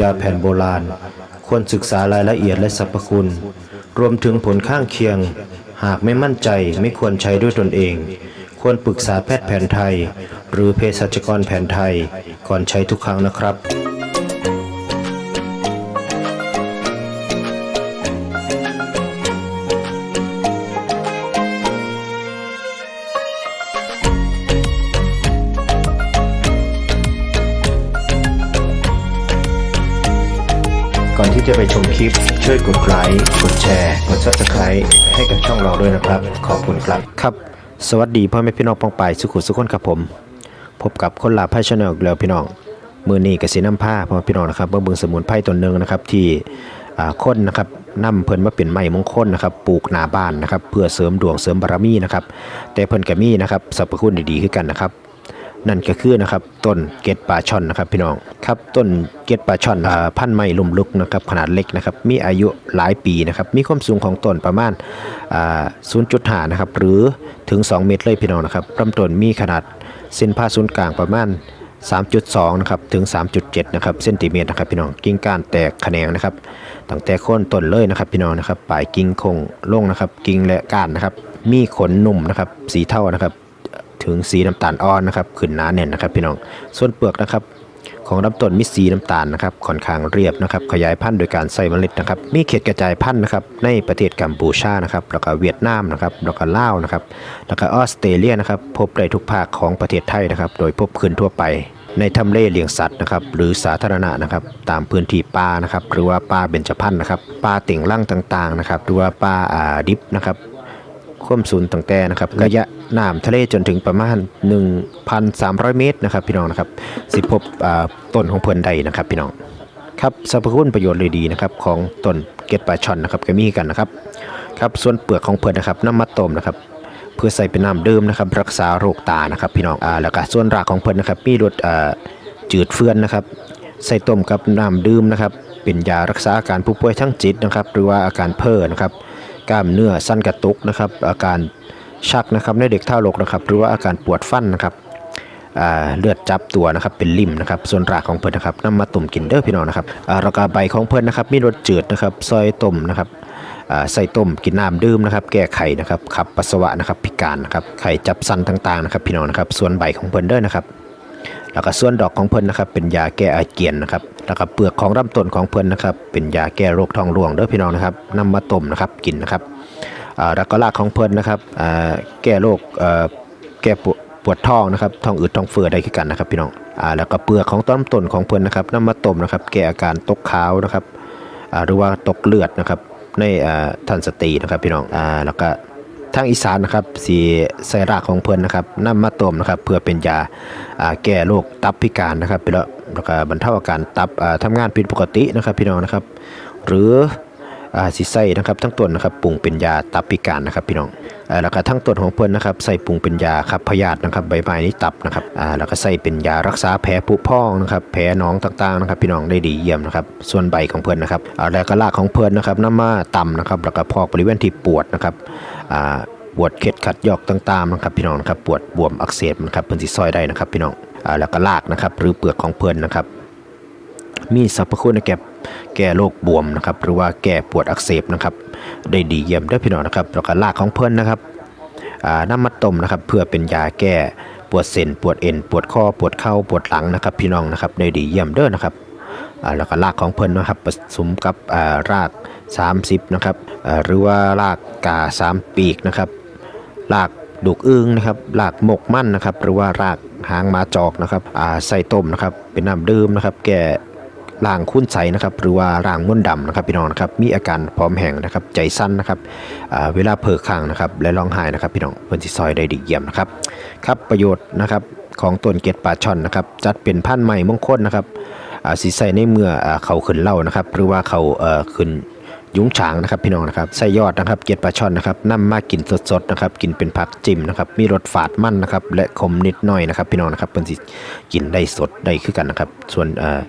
ยาแผ่นโบราณ ควรศึกษารายละเอียดและสรรพคุณ รวมถึงผลข้างเคียง หากไม่มั่นใจไม่ควรใช้ด้วยตนเอง ควรปรึกษาแพทย์แผนไทย หรือเภสัชกรแผนไทย ก่อนใช้ทุกครั้งนะครับ ก่อนที่จะไปชมคลิป ช่วยกดไลค์กดแชร์กด subscribe ให้กับช่องเราด้วยนะครับ ขอบคุณครับครับ สวัสดีพ่อแม่พี่น้องปองปายสุขุสุขคนครับผม พบกับคนลาไพ่ชาแนลอีกแล้วพี่น้องมือนี้กสิน้ำผ้าพ่อพี่น้องนะครับเบิ่งสมุนไพรต้นหนึ่งนะครับที่อ่าคนนะครับนำเพิ่นมาเป็นไม้มงคลนะครับปลูกหน้าบ้านนะครับเพื่อเสริมดวงเสริมบารมีนะครับแต่เพิ่นก็มีนะครับสรรพคุณดีๆคือกันนะครับ นั่นก็คือนะครับต้นเกตปลาช่อนนะครับพี่น้องครับต้นเกตปลาช่อนอพันไม้ลุมลุกนะครับขนาดเล็กนะครับมีอายุหลายปีนะครับมีความสูงของต้นประมาณอ่า0.5นะครับหรือถึง 2 เมตรเลยพี่น้องนะครับลำต้นมีขนาดเส้นผ่าศูนย์กลางประมาณ 3.2นะครับถึง 3.7นะครับเซนติเมตรนะครับพี่น้องกิ่งก้านแตกแขนงนะครับตั้งแต่โคนต้นเลยนะครับพี่น้องนะครับปลายกิ่งคงลงนะครับกิ่งและก้านนะครับมีขนนุ่มนะครับสีเทานะครับ ถึงสีน้ำตาลอ่อนนะครับขึ้นหนาแน่นนะครับพี่น้องส่วนเปลือกนะครับของลำต้นมีสีน้ำตาลนะครับค่อนข้างเรียบนะครับขยายพันธุ์โดยการใส่เมล็ดนะครับมีเขตกระจายพันธุ์นะครับในประเทศกัมพูชานะครับแล้วก็เวียดนามนะครับแล้วก็ลาวนะครับแล้วก็ออสเตรเลียนะครับพบได้ทุกภาคของประเทศไทยนะครับ โดยพบขึ้นทั่วไปในทำเลเลี้ยงสัตว์นะครับหรือสาธารณะนะครับตามพื้นที่ป่านะครับหรือว่าป่าเบญจพรรณนะครับป่าเต่งร่างต่างๆนะครับหรือว่าป่าดิบนะครับ ความสูงตั้งแต่นะครับระยะน้ำทะเลจนถึงประมาณ 1,300 เมตรนะครับ พี่น้องนะครับสิพบอ่าต้นของเพื่อนใดนะครับพี่น้องครับสรรพคุณประโยชน์เลยดีนะครับของต้นเกล็ดปลาช่อนนะครับก็มีกันนะครับครับส่วนเปลือกของเพื่อนนะครับน้ำมัดต้มนะครับเพื่อใส่เป็นน้ำดื่มนะครับรักษาโรคตานะครับพี่น้องอ่าแล้วก็ส่วนรากของเพื่อนนะครับมีรสอ่าจืดเฟื่อนนะครับใส่ต้มกับน้ำดื่มนะครับเป็นยารักษาอาการผู้ป่วยทั้งจิตนะครับ หรือว่าอาการเพ้อนะครับ กล้ามเนื้อสั้นกระตุกนะครับ อาการชักนะครับในเด็กเท่ารกนะครับ หรือว่าอาการปวดฟันนะครับเลือดจับตัวนะครับเป็นลิ่มนะครับส่วนรากของเพิ่นนะครับนำมาต้มกินเด้อพี่น้องนะครับอ่าแล้วก็ใบของเพิ่นนะครับมีรสจืดนะครับซอยต้มนะครับใส่ต้มกินน้ำดื่มนะครับ แก้ไขนะครับขับปัสสาวะนะครับพิการนะครับไข่จับสันต่างๆนะครับพี่น้องนะครับส่วนใบของเพิ่นเด้อนะครับ แล้วก็ส่วนดอกของเพิ่นนะครับเป็นยาแก้อาเจียนนะครับ แล้วก็เปลือกของลำต้นของเพิ่นนะครับ เป็นยาแก้โรคท้องร่วงเด้อพี่น้องนะครับนำมาต้มนะครับกินนะครับอ่าแล้วก็รากของเพิ่นนะครับแก้โรคแก้ปวดปวดท้องนะครับท้องอืดท้องเฟ้อได้คือกันนะครับพี่น้องอ่าแล้วก็เปลือกของต้นต้นของเพิ่นนะครับนำมาต้มนะครับ แก้อาการตกขาวนะครับอ่าหรือว่าตกเลือดนะครับในอ่าท่านสตีนะครับพี่น้องอ่าแล้วก็ทางอีสานนะครับสีใส่รากของเพิ่นนะครับนำมาต้มนะครับ เพื่อเป็นยาอ่าแก้โรคตับพิการนะครับพี่น้อง แล้วก็บรรเทาอาการตับอ่าทำงานผิดปกตินะครับพี่น้องนะครับ หรืออสิใส่นะครับทั้งต้นนะครับปรุงเป็นยาตับพิการนะครับพี่น้องอแล้วก็ทั้งต้นของเพิ่อนนะครับใส่ปรุงเป็นยาขับพยาธินะครับใบไม้นี้ตับนะครับแล้วก็ใส่เป็นยารักษาแผลผุพองนะครับแผลหนองต่างๆนะครับพี่น้องได้ดีเยี่ยมนะครับส่วนใบของเพิ่อนนะครับแล้วก็รากของเพิ่อนนะครับน้ำมาต่ำนะครับแล้วก็พอกบริเวณที่ปวดนะครับปวดเข็ดขัดยอกต่างๆนะครับพี่น้องนะครับปวดบวมอักเสบนะครับเพิ่นสิซอยได้นะครับพี่น้อง แล้วก็รากนะครับ หรือเปลือกของเพิ่นนะครับ มีสรรพคุณในแก่แก้โรคบวมนะครับ หรือว่าแก้ปวดอักเสบนะครับ ได้ดีเยี่ยมเด้อพี่น้องนะครับแล้วก็รากของเพิ่นนะครับน้ำมัดต้มนะครับ เพื่อเป็นยาแก้ปวดเส้นปวดเอ็นปวดข้อปวดเข่าปวดหลังนะครับ พี่น้องนะครับได้ดีเยี่ยมเด้อนะครับแล้วก็รากของเพิ่นนะครับผสมกับอ่าราก 30นะครับหรือว่ารากกาสามปีกนะครับรากดุกอึ้งนะครับรากหมกมั่นนะครับ หรือว่าราก หางมาจอกนะครับอ่าใส่ต้มนะครับ เป็นน้ำดื่มนะครับ แก่ล่างคุ้นใสนะครับหรือว่าร่างม้วนดำนะครับพี่น้องนะครับมีอาการพร้อมแห้งนะครับใจสั้นนะครับเวลาเผลอค้างนะครับและร้องไห้นะครับพี่น้องเพิ่อนสิซอยได้ดีเยี่ยมนะครับครับประโยชน์นะครับของต้นเกล็ดปลาช่อนนะครับจัดเป็นพันธุ์ใหม่มงคลนะครับสีใสในเมื่อเขาขึ้นเล่านะครับหรือว่าเขาขึ้น ยุ้งฉางนะครับพี่น้องนะครับใส่ยอดนะครับเกล็ดปลาช่อนนะครับนำมากินสดๆนะครับกินเป็นผักจิ้มนะครับมีรสฝาดมั่นนะครับและขมนิดหน่อยนะครับ พี่น้องนะครับเพิ่นสิกินได้สดได้คือกันนะครับ ส่วนเอ่อ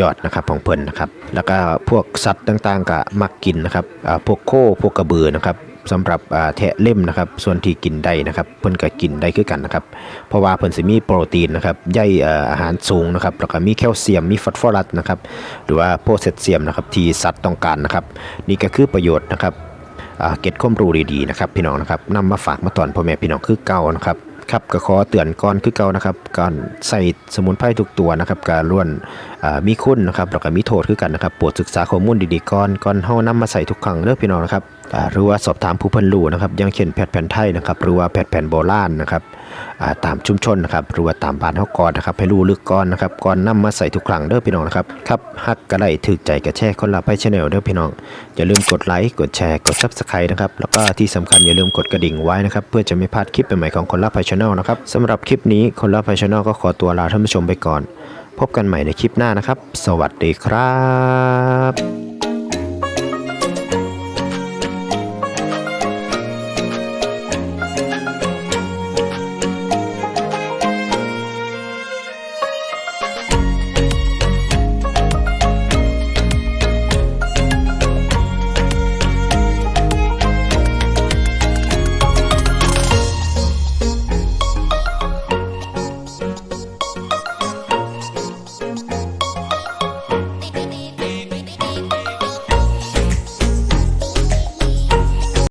ยอดนะครับของเพิ่นนะครับ แล้วก็พวกสัตว์ต่างๆก็มักกินนะครับพวกโคพวกกระบือนะครับ สำหรับแทะเล่มนะครับ ส่วนที่กินได้นะครับ เพิ่นก็กินได้คือกันนะครับ เพราะว่าเพิ่นสิมีโปรตีนนะครับใยอาหารสูงนะครับแล้วก็มีแคลเซียมมีฟอสฟอรัสนะครับ หรือว่าโพแทสเซียมนะครับที่สัตว์ต้องการนะครับ นี่ก็คือประโยชน์นะครับเก็ตความรู้ดีๆนะครับ พี่น้องนะครับนำมาฝากมาตอนพ่อแม่พี่น้องคือเก่านะครับครับก็ขอเตือนก่อนคือเก่านะครับการใส่สมุนไพรทุกตัวนะครับการล้วนมีคุณนะครับแล้วก็มีโทษคือกันนะครับโปรดศึกษาข้อมูลดีๆก่อนก่อนเฮานำมาใส่ทุกครั้งเด้อพี่น้องนะครับ หรือว่าสอบถามผู้เพิ่นรู้นะครับย่างเช่นแพทย์แผนไทยนะครับหรือว่าแพทย์แผนโบราณนะครับตามชุมชนนะครับหรือว่าตามบ้านเฮาก่อนนะครับให้รู้ลึกก่อนนะครับก่อนนำมาใส่ทุกครั้งเด้อพี่น้องนะครับครับฮักก็ได้ถึกใจก็แชร์คนละไปชแนลเด้อพี่น้องอย่าลืมกดไลค์กดแชร์กด Subscribe นะครับแล้วก็ที่สำคัญอย่าลืมกดกระดิ่งไว้นะครับเพื่อจะไม่พลาดคลิปใหม่ๆของคนละไพชแนลนะครับสำหรับคลิปนี้คนละไพชแนลก็ขอตัวลาท่านผู้ชมไปก่อน พบกันใหม่ในคลิปหน้านะครับ สวัสดีครับ